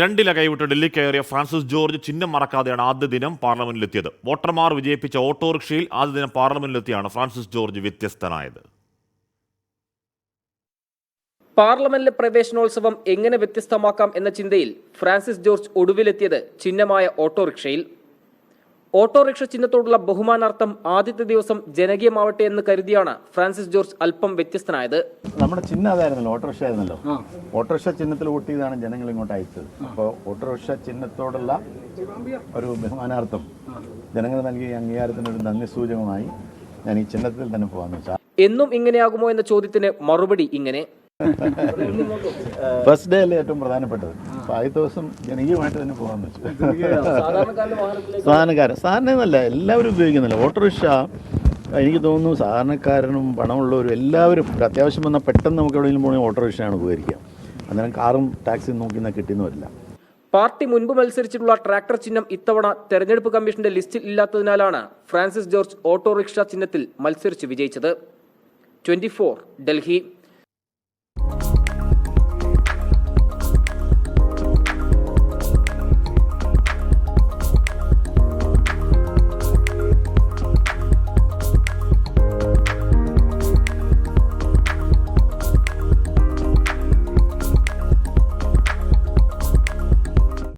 രണ്ടില കൈവിട്ട് ഡൽഹി കയറിയ ഫ്രാൻസിസ് ജോർജ് ചിഹ്നം മറക്കാതെയാണ് ആദ്യ ദിനം പാർലമെന്റിലെത്തിയത്. വോട്ടർമാർ വിജയിപ്പിച്ച ഓട്ടോറിക്ഷയിൽ ആദ്യ ദിനം പാർലമെന്റിലെത്തിയാണ് ഫ്രാൻസിസ് ജോർജ് വ്യത്യസ്തനായത്. പാർലമെന്റിലെ പ്രവേശനോത്സവം എങ്ങനെ വ്യത്യസ്തമാക്കാം എന്ന ചിന്തയിൽ ഫ്രാൻസിസ് ജോർജ് ഒടുവിലെത്തിയത് ചിഹ്നമായ ഓട്ടോറിക്ഷയിൽ ഓട്ടോറിക്ഷ ചിഹ്നത്തോടുള്ള ബഹുമാനാർത്ഥം ആദ്യത്തെ ദിവസം ജനകീയമാവട്ടെ എന്ന് കരുതിയാണ് ഫ്രാൻസിസ് ജോർജ് അല്പം വ്യത്യസ്തനായത്. നമ്മുടെ ചിഹ്നം അതായിരുന്നല്ലോ ഓട്ടോറിക്ഷ ആയിരുന്നല്ലോ. ഓട്ടോറിക്ഷ ചിഹ്നത്തിൽ വോട്ട് ചെയ്താണ് ജനങ്ങൾ ഇങ്ങോട്ട് അയച്ചത്. അപ്പോൾ ഓട്ടോറിക്ഷ ചിഹ്നത്തോടുള്ള ഒരു ബഹുമാനാർത്ഥം ജനങ്ങൾ നൽകിയ അംഗീകാരത്തിന് ഒരു നന്ദി സൂചകമായി ഞാൻ ഈ ചിഹ്നത്തിൽ തന്നെ പോകാമെന്ന് വെച്ചാൽ. എന്നും ഇങ്ങനെയാകുമോ എന്ന ചോദ്യത്തിന് മറുപടി ഇങ്ങനെ. ഫസ്റ്റ് ഡേ അല്ലേ ഏറ്റവും പ്രധാനപ്പെട്ടത്? ആദ്യത്തെ ദിവസം ജനകീയമായിട്ട് തന്നെ പോകാമെന്ന് വെച്ചു സാധാരണക്കാരൻ സാധാരണ എന്നല്ല എല്ലാവരും ഉപയോഗിക്കുന്നില്ല. ഓട്ടോറിക്ഷ എനിക്ക് തോന്നുന്നു സാധാരണക്കാരനും പണമുള്ളവരും എല്ലാവരും ഒരു അത്യാവശ്യം വന്നാൽ പെട്ടെന്ന് നമുക്ക് എവിടെയെങ്കിലും പോകണമെങ്കിൽ ഓട്ടോറിക്ഷയാണ് ഉപകരിക്കുക. അന്നേരം കാറും ടാക്സിയും നോക്കി നിന്നാൽ കിട്ടിയെന്ന് വരില്ല. പാർട്ടി മുൻപ് മത്സരിച്ചിട്ടുള്ള ട്രാക്ടർ ചിഹ്നം ഇത്തവണ തെരഞ്ഞെടുപ്പ് കമ്മീഷന്റെ ലിസ്റ്റിൽ ഇല്ലാത്തതിനാലാണ് ഫ്രാൻസിസ് ജോർജ് ഓട്ടോറിക്ഷ ചിഹ്നത്തിൽ മത്സരിച്ച് വിജയിച്ചത്. ട്വന്റി ഡൽഹി.